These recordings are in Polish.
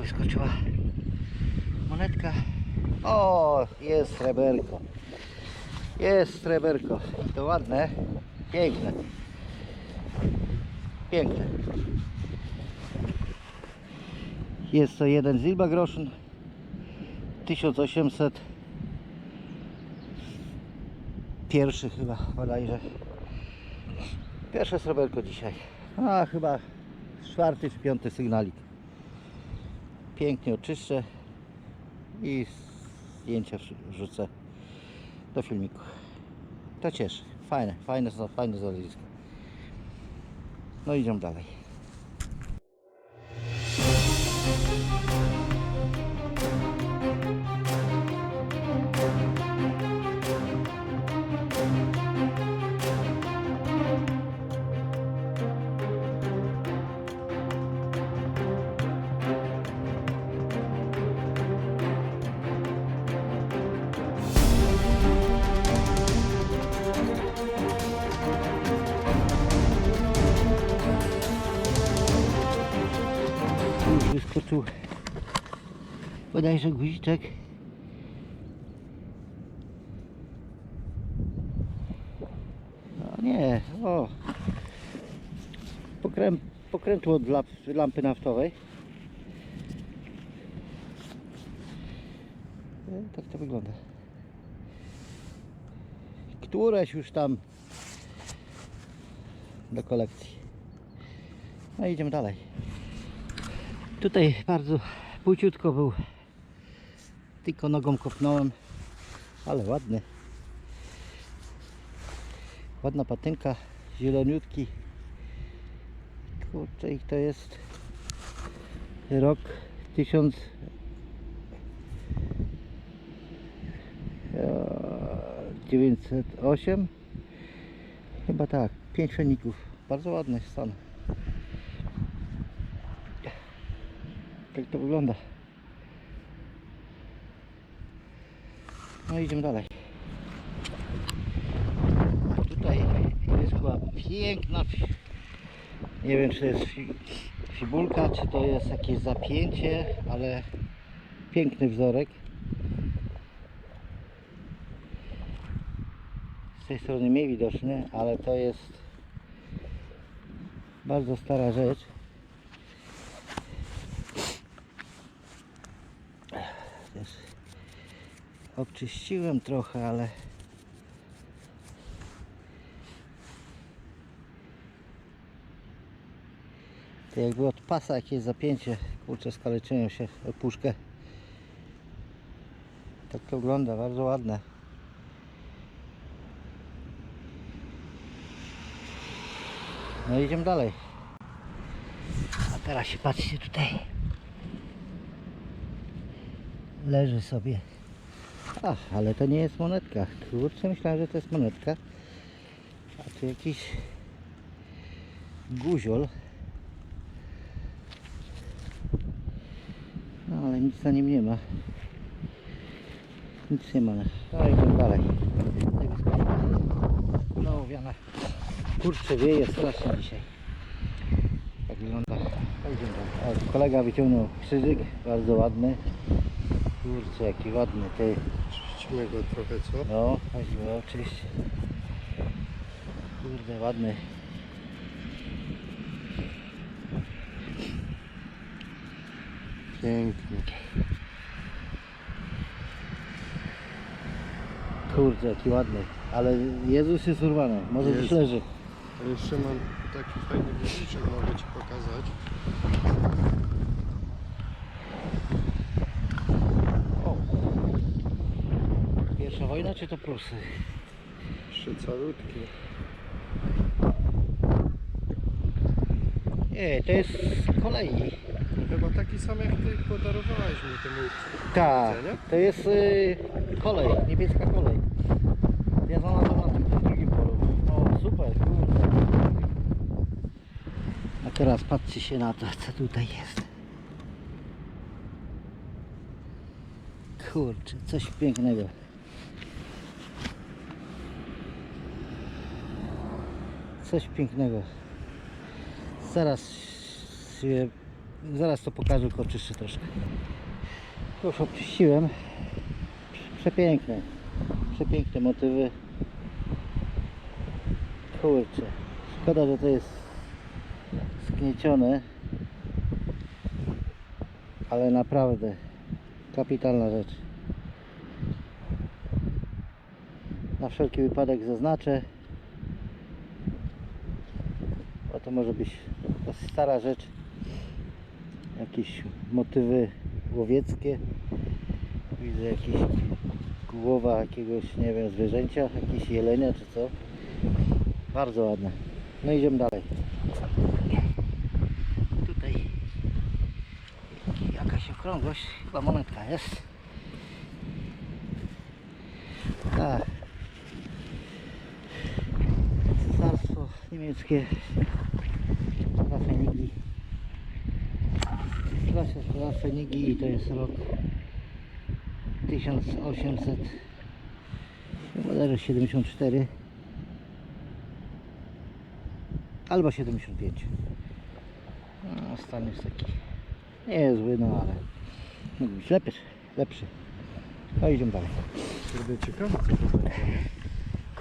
wyskoczyła monetka. O, jest sreberko. Jest sreberko. To ładne, piękne. Piękne. Jest to jeden Zilba Groschen 1800 pierwszy chyba bodajże pierwsze sreberko dzisiaj a chyba czwarty czy piąty sygnalik pięknie oczyszczę i zdjęcia wrzu- wrzucę do filmiku. To cieszy. Fajne, fajne, fajne znalezisko no idziemy dalej bodajże guziczek. No nie, o. Pokrę, pokrętło od lamp, lampy naftowej. E, Tak to wygląda. Któreś już tam do kolekcji. No idziemy dalej. Tutaj bardzo płciutko był. Tylko nogą kopnąłem. Ale ładny. Ładna patynka. Zieloniutki. Kurczę, ich to jest rok 1000 e, 908 chyba tak, 5 feników bardzo ładny stan tak to wygląda no idziemy dalej. A tutaj jest chyba piękna nie wiem czy to jest fi- fibulka czy to jest jakieś zapięcie ale piękny wzorek. Z tej strony mniej widoczny ale to jest bardzo stara rzecz też obczyściłem trochę, ale to jakby od pasa jakieś zapięcie, kurczę skaleczyłem się o puszkę. Tak to wygląda, bardzo ładne. No idziemy dalej. A teraz się patrzcie tutaj. Leży sobie. Ach, ale to nie jest monetka. Kurczę, myślałem, że to jest monetka. A tu jakiś guziol. No ale nic na nim nie ma. Nic nie ma. No idziemy dalej. Tutaj wyskoczyła Kula owiana. Kurczę, wieje strasznie dzisiaj. Tak wygląda. Tak kolega wyciągnął krzyżyk, bardzo ładny. Kurczę, jaki ładny ty. Czyścimy go trochę, co? No, chodziło oczywiście. Kurde, ładny. Pięknie. Kurde, jaki ładny. Ale Jezus jest urwany. Może gdzieś Jest. leży. A jeszcze mam taki fajny guziczek, mogę Ci pokazać. Pierwsza wojna czy to Prusy? Jeszcze calutki. Nie, to jest z kolei. Chyba taki sam jak Ty podarowałeś mi temu Tak, to jest y, kolej, niebieska kolej. Ja znalazłem na tym drugim polu. O, super, kurde. A teraz patrzcie się na to, co tutaj jest. Kurczę, coś pięknego. Coś pięknego. Zaraz się zaraz to pokażę, tylko oczyszczę troszkę. Już obczyściłem. Przepiękne. Przepiękne motywy. Kurczę. Szkoda, że to jest zgniecione. Ale naprawdę kapitalna rzecz. Na wszelki wypadek zaznaczę. Bo to może być dosyć stara rzecz. Jakieś motywy łowieckie. Widzę jakieś głowa jakiegoś, nie wiem, zwierzęcia, jakieś jelenia czy co. Bardzo ładne. No idziemy dalej. Tutaj jakaś okrągłość, chyba monetka jest. Tak. Cesarstwo niemieckie. Rafenigi i to jest rok 1800 bodajże 74 albo 75 no, stan jest taki. Niezły no ale mógł być lepszy, lepszy. No idziemy dalej. Kurde, ciekawe co to będzie.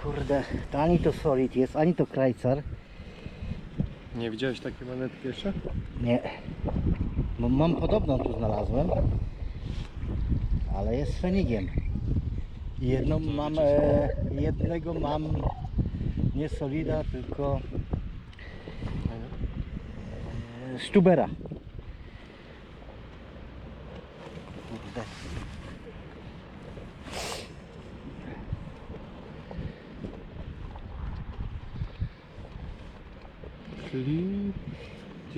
kurde to ani to Solid jest, ani to Krajcar. Nie widziałeś takiej monetki jeszcze? nie mam podobną tu znalazłem ale jest fenigiem. Jedną mam e, jednego mam nie Solida tylko e, Stubera Kurde. Czyli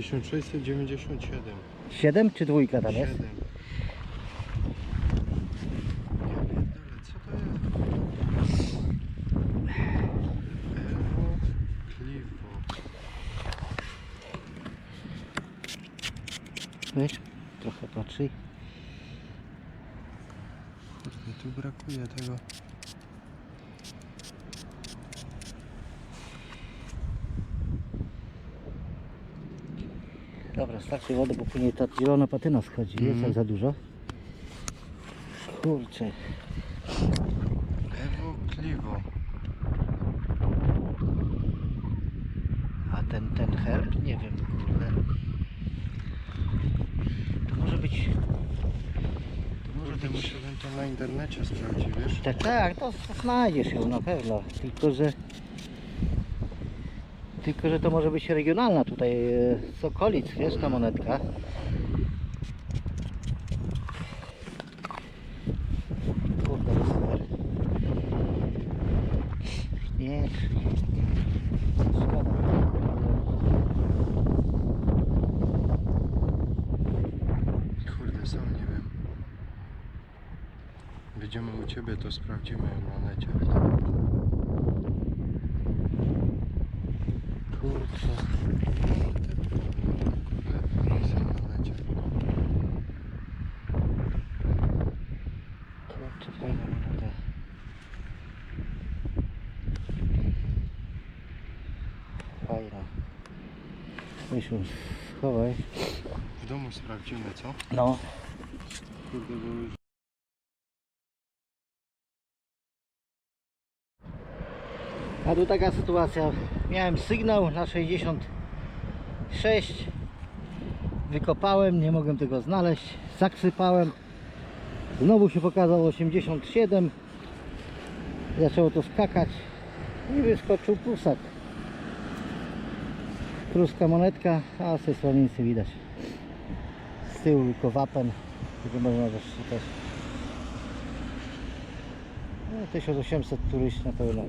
1697. 7 czy dwójka tam jest? 7. Ja pierdolę, co to jest? Ewo Clivo. Wiesz, trochę patrzy. Kurde, tu brakuje tego. Starczy wody, bo później ta zielona patyna schodzi. Jest Mhm. jak za dużo. Kurczę. Ewo Clivo. A ten, ten herb? Nie wiem, kurde. To może być... To może Kurde, być... musiałbym to na internecie sprawdzić, wiesz? Tak, tak, to znajdziesz ją na pewno. Tylko, że... Tylko, że to może być regionalna tutaj e, z okolic, wiesz, ta monetka. Kurde, super. Nie. Szkoda. Kurde, sam nie wiem. Będziemy u Ciebie, to sprawdzimy na necie. Kurczę. Kurde, są na necie. Kurczę, fajna ją schowaj. W domu sprawdzimy, co? No. Kurde, bo już... A tu taka sytuacja. Miałem sygnał na 66. Wykopałem, nie mogłem tego znaleźć. Zaksypałem. Znowu się pokazał 87. Zaczęło to skakać. I wyskoczył prusak. Pruska monetka, a z tej strony nic nie widać. Z tyłu tylko wapen, tylko można rozczytać. No, 1800 turyści na pewno.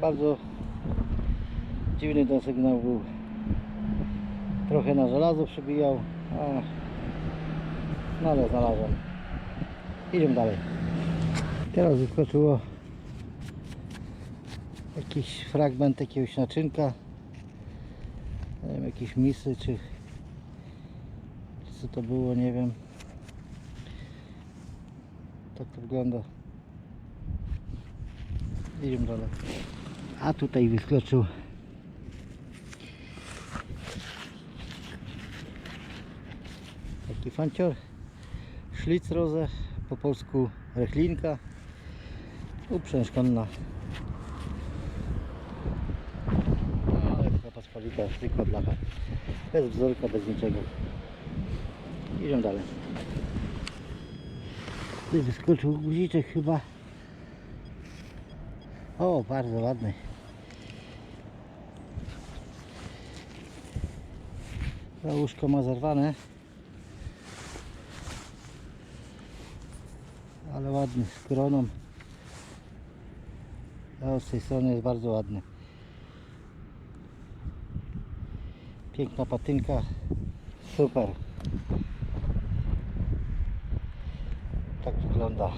Bardzo dziwny ten sygnał był. Trochę na żelazo przybijał, a no ale znalazłem. Idziemy dalej. Teraz wyskoczyło jakiś fragment jakiegoś naczynka. Nie wiem, jakieś misy czy, co to było, nie wiem. Tak to wygląda. Idziemy dalej. A tutaj wyskoczył Taki fancior. Schlitzrose, po polsku rechlinka. Uprzęż konna. No, lekka paspolita, zwykła blacha. Bez wzorka, bez niczego. Idziemy dalej. Tu wyskoczył guziczek chyba. O, bardzo ładny. Łóżko ma zerwane. Ale ładny, z koroną. A z tej strony jest bardzo ładny. Piękna patynka. Super. Tak wygląda.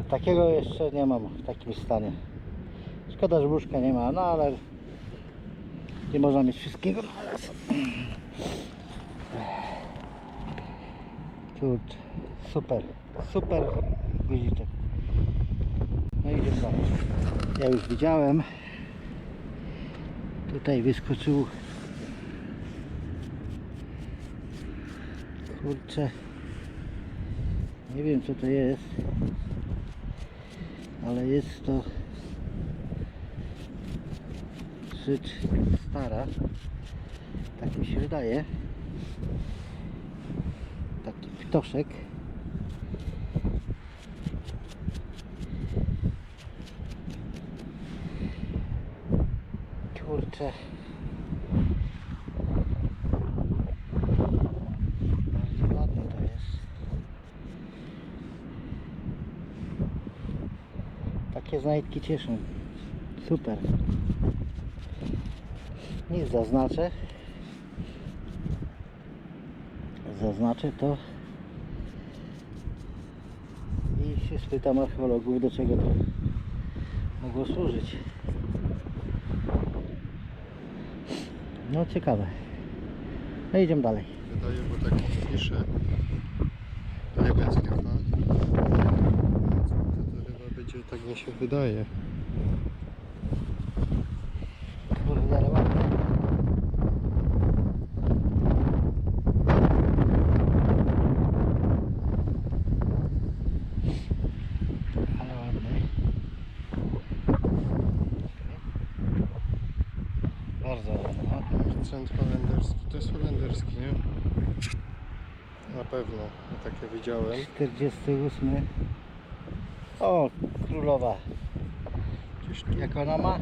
A takiego jeszcze nie mam w takim stanie. Szkoda, że łóżka nie ma, no ale nie można mieć wszystkiego naraz. Kurczę, super, super guziczek. No idziemy dalej. Ja już widziałem. Tutaj wyskoczył. Kurczę. Nie wiem co to jest. Ale jest to rzecz stara. Tak mi się wydaje. Taki ptoszek. Kurczę. Takie znajdki cieszą. Super. Nic zaznaczę. Zaznaczę to. I się spytam archeologów, do czego to mogło służyć. No ciekawe. No idziemy dalej. Wydaje, bo tak pisze. Lebensgefahr. To chyba będzie, tak mi się wydaje. Kurde, ale ładne. Ale ładny. Bardzo no. Akcent holenderski. To jest holenderski, nie? Na pewno. Ja takie widziałem. 48. O, królowa. Jak ona ma?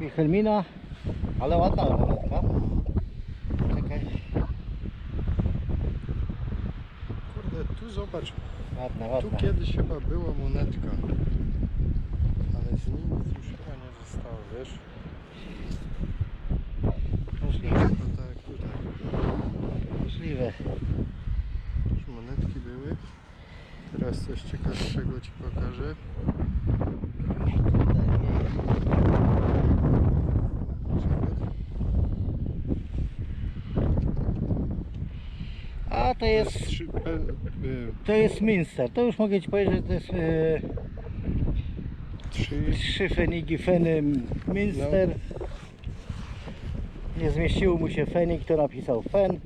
Wilhelmina, ale ładna monetka. Czekaj, Kurde, tu zobacz. Ładna, Tu ładna. kiedyś chyba była monetka. Ale z niej nic już chyba nie zostało, wiesz? Możliwe, To tak tutaj. możliwe. Już monetki były. Teraz coś ciekawszego Ci pokażę. A to jest, Trzy, to jest Minster. To już mogę Ci powiedzieć, że to jest e, trzy, trzy fenigi feny Minster. Nie zmieściło mu się fenik, to napisał fen.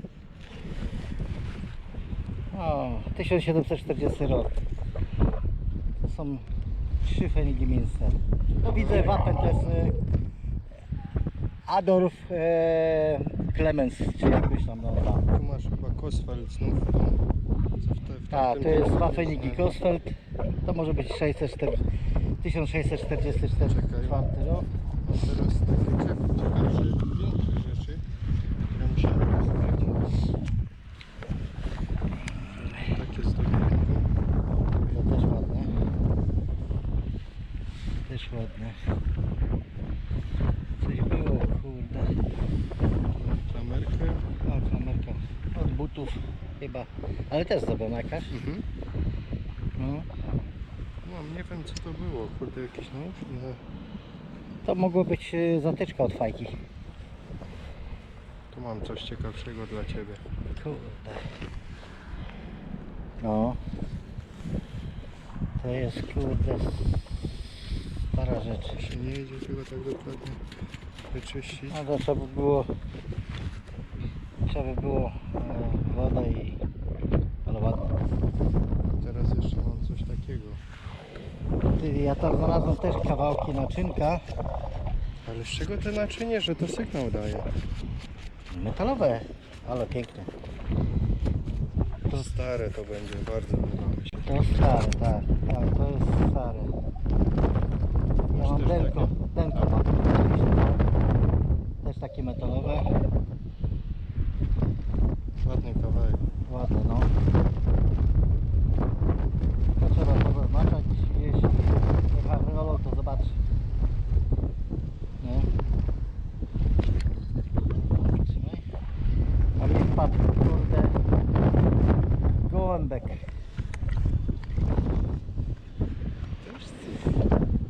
O, 1740 rok. To są trzy fenigi Minster. No widzę wapen to jest e, Adolf e, Clemens, czy jakoś tam no, tu masz chyba Kosfeld znów. Tamtym to jest nie? Kosfeld. To może być 604, 1644 Czekaj. rok. A teraz takie ciekawsze, rzeczy, które musiałem sprawdzić. Takie dodatku. To też ładne. Też ładne. Coś było, kurde. Klamerkę. O, klamerka. Od butów chyba. Ale też zrobiona jakaś. Mhm. No. No, nie wiem co to było, kurde jakiś? Nie. To mogło być e, zatyczka od fajki. Tu mam coś ciekawszego dla Ciebie. Kurde. No. To jest kurde stara rzecz. się nie idzie tego tak dokładnie wyczyścić. No to trzeba by było trzeba by było e, woda i ale ładnie. Teraz jeszcze mam coś takiego. Ty, ja tam znalazłem też kawałki naczynka Ale z czego te naczynie, że to sygnał daje? metalowe, ale piękne. To stare to będzie, bardzo wydaje się. To stare, tak, tak, to jest stare. Ja Masz mam też denko, denko mam. Też takie metalowe, Ładny kawałek. ładne no. To trzeba to zaznaczać gdzieś, jak archeolog to zobaczy. Nie? Trzymaj. A mi wpadł, kurde, gołębek. Też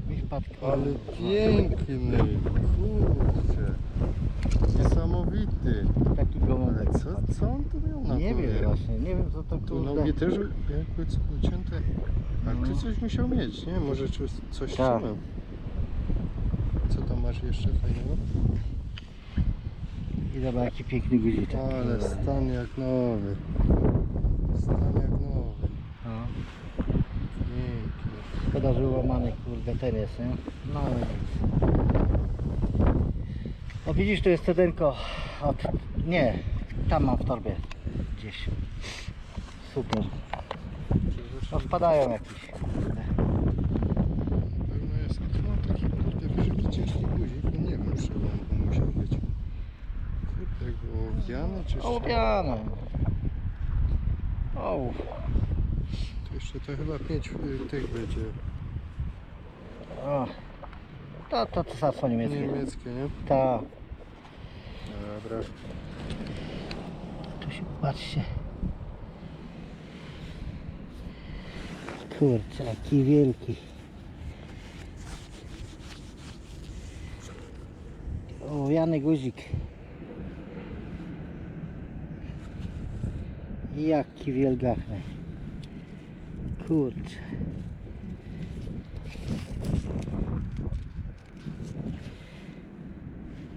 Mi wpadł Ale gołębek. piękny, kurczę. Niesamowity. Taki Ale gołąbek. co, co on tu miał na Nie głowie? wiem właśnie, nie wiem co to Tu kurde. nogi też jakby co ucięte. Ale ty No. coś musiał mieć, nie? Może czy- coś Tak. trzymał. Co tam masz jeszcze fajnego? I zobacz jaki piękny guziczek. Ale stan jak nowy. Stan jak nowy. No. Piękny. Szkoda, że łamany kurde ten jest, nie? No. O widzisz, tu jest cedenko od... Nie, tam mam w torbie. Gdzieś. Super. No wpadają jakieś. Pewno jest. A tu mam taki kurde wyżej ciężki guzik. No nie wiem on musiał być. Kurde, ołowiany czy z czego? Ołupiane. Ołów. To jeszcze to chyba pięć y, tych będzie. O. To, to cesarstwo niemieckie. Niemieckie, nie? Tak. Dobra. Tu się patrzcie. Kurczę, jaki wielki. Owiany guzik. Jaki wielgachny. Kurczę.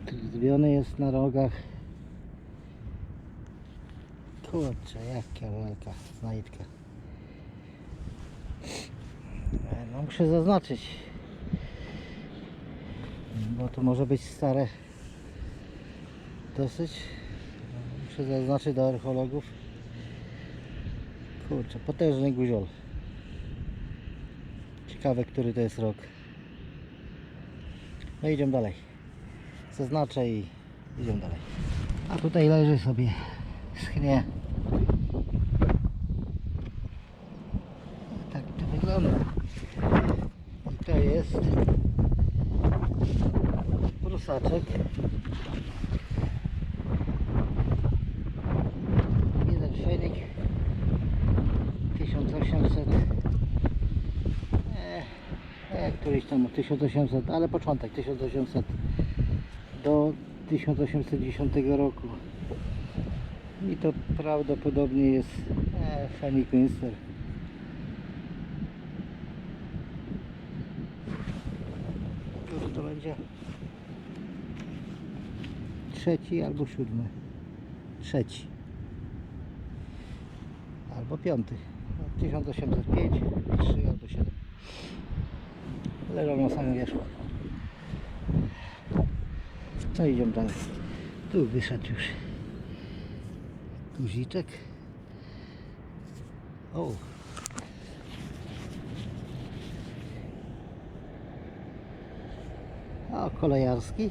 Tu Zwiony jest na rogach. Kurczę, jaka wielka znajdka. E, No muszę zaznaczyć. Bo to może być stare dosyć. No, Muszę zaznaczyć do archeologów. Kurczę, potężny guziol. Ciekawe, który to jest rok. No idziemy dalej. Zaznaczę i idziemy dalej. A tutaj leży sobie schnie. Tak to wygląda. I to jest prusaczek. Jeden fenik 1800 e, e, któryś tam 1800, ale początek 1800 do 1810 roku. I to prawdopodobnie jest e, Fenik Münster. Który to będzie? Trzeci albo siódmy. Trzeci. Albo piąty. No, 1805, 3 albo 7. Leżą na samym wierzchu. No idziemy dalej. Tu wyszedł już guziczek. O. O, kolejarski.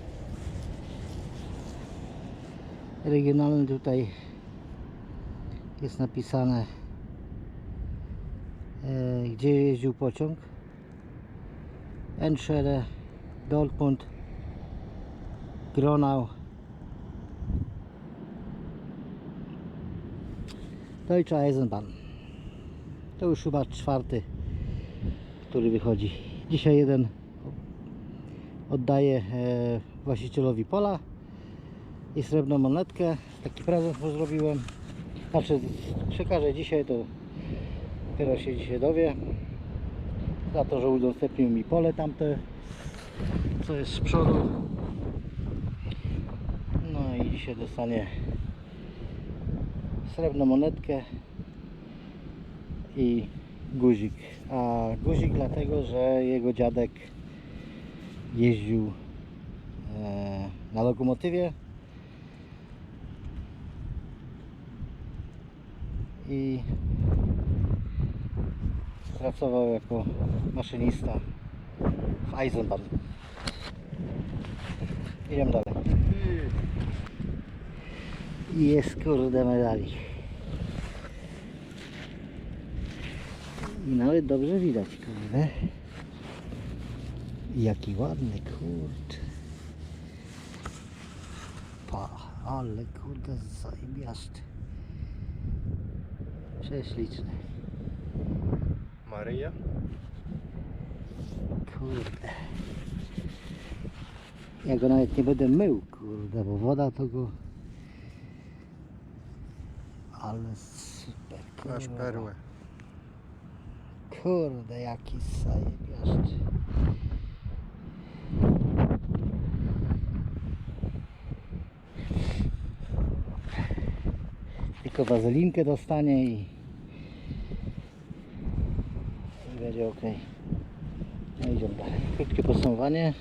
Regionalny tutaj jest napisane e, gdzie jeździł pociąg. Enschede, Dortmund, Gronau. Deutsche Eisenbahn. To już chyba czwarty, który wychodzi. Dzisiaj jeden oddaję e, właścicielowi pola i srebrną monetkę. Taki prezent mu zrobiłem. Znaczy przekażę dzisiaj, to dopiero się dzisiaj dowie. Za to, że udostępnił mi pole tamte co jest z przodu. Dostanie srebrną monetkę i guzik. A guzik dlatego, że jego dziadek jeździł e, na lokomotywie i pracował jako maszynista w Eisenbahn. Idziemy dalej. I Jest kurde medali. I nawet dobrze widać, kurde. Jaki ładny, kurde. Pa, ale kurde zajebiasty. Prześliczny. Maryja? Kurde. Ja go nawet nie będę mył, kurde, bo woda to go... Ale super, Masz kurwa. perłę. Kurde, jaki zajebiaszczy. Tylko wazelinkę dostanie i, i będzie ok. No idziemy dalej. Krótkie podsumowanie.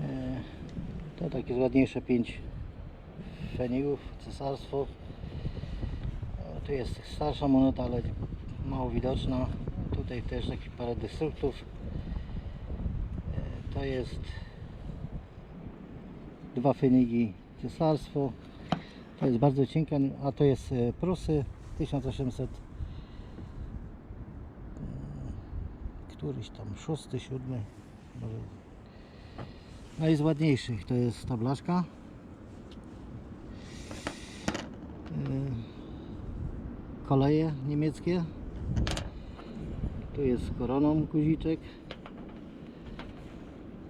E, To takie ładniejsze 5 fenigów, cesarstwo. E, Tu jest starsza moneta, ale mało widoczna. Tutaj też taki parę destruktów. E, To jest dwa fenigi cesarstwo. To jest bardzo cienka, a to jest e, Prusy 1800 mm, któryś tam szósty, siódmy. No i z ładniejszych to jest ta blaszka. E, Koleje niemieckie. Tu jest z koroną guziczek.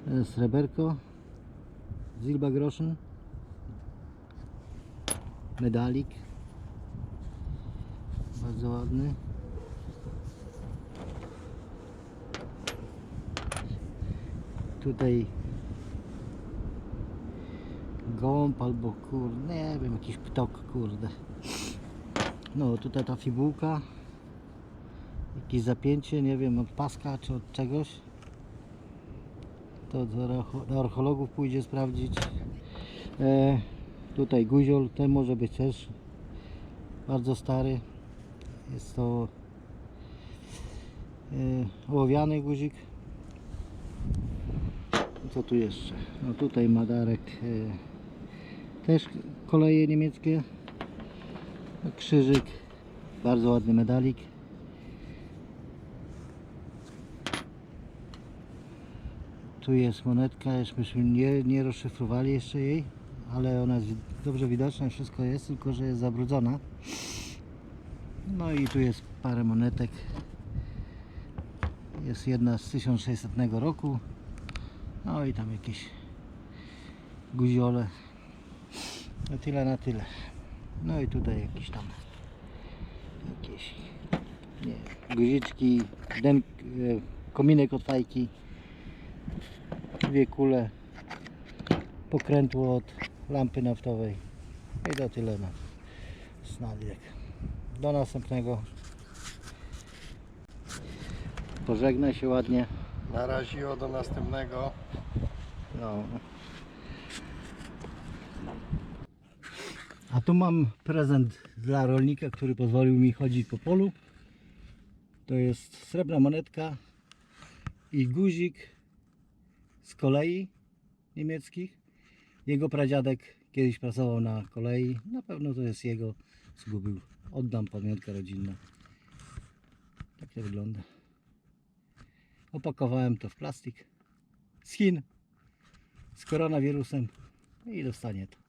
E, Sreberko. Zilbergroschen. Medalik. Bardzo ładny. Tutaj gołąb albo kurde, nie wiem, jakiś ptok, kurde. No tutaj ta fibułka. Jakieś zapięcie, nie wiem, od paska czy od czegoś. To do, archeologów pójdzie sprawdzić. E, tutaj guziol, ten może być też bardzo stary. Jest to e, ołowiany guzik. Co tu jeszcze? No tutaj Madarek e, też koleje niemieckie. Krzyżyk, bardzo ładny medalik. Tu jest monetka, już myśmy nie, nie rozszyfrowali jeszcze jej, ale ona jest dobrze widoczna, wszystko jest, tylko że jest zabrudzona. No i tu jest parę monetek. Jest jedna z 1600 roku. No i tam jakieś guziole. No tyle na tyle. No i tutaj jakieś tam jakieś nie, guziczki, den, e, kominek od fajki, dwie kule, pokrętło od lampy naftowej. I to tyle na snadek. Do następnego. Pożegnaj się ładnie. Na razie do następnego. No. A tu mam prezent dla rolnika, który pozwolił mi chodzić po polu. To jest srebrna monetka i guzik z kolei niemieckich. Jego pradziadek kiedyś pracował na kolei. Na pewno to jest jego. Zgubił. Oddam pamiątkę rodzinną. Tak to wygląda. Opakowałem to w plastik z Chin z koronawirusem i dostanie to.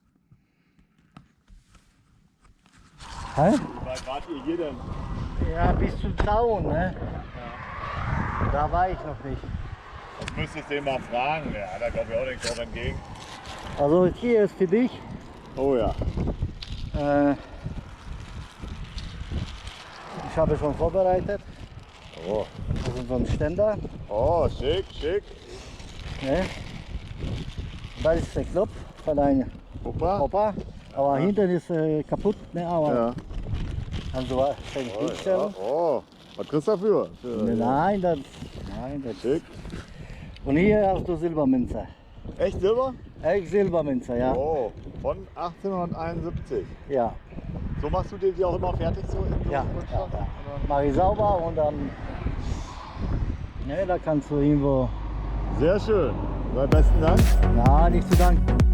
Hä? Wie weit wart ihr hier denn? Ja, bis zum Zaun, ne? Da war ich noch nicht. Das müsstest du den mal fragen. Der hat da glaube ich auch den Kopf entgegen. Also hier ist für dich Oh ja. äh, ich habe schon vorbereitet. Oh, Das ist so ein Ständer. oh schick, schick. Ne? Das ist der Knopf von deinem Opa? Opa. Aber hinten ist äh, kaputt, ne? Aber Ja. Also war kann ich Oh, ja. oh, was kriegst du dafür? Für, Nein, das. Nein, das. Schick. Und hier hast du Silbermünze. Echt Silber? Echt Silbermünze, ja. Oh, von 1871. Ja. So machst du die, die auch immer fertig so in Ja, ja, ja. Mach ich sauber und dann. Ne, da kannst du irgendwo. Sehr schön. Besten Dank. Ja, nicht zu danken.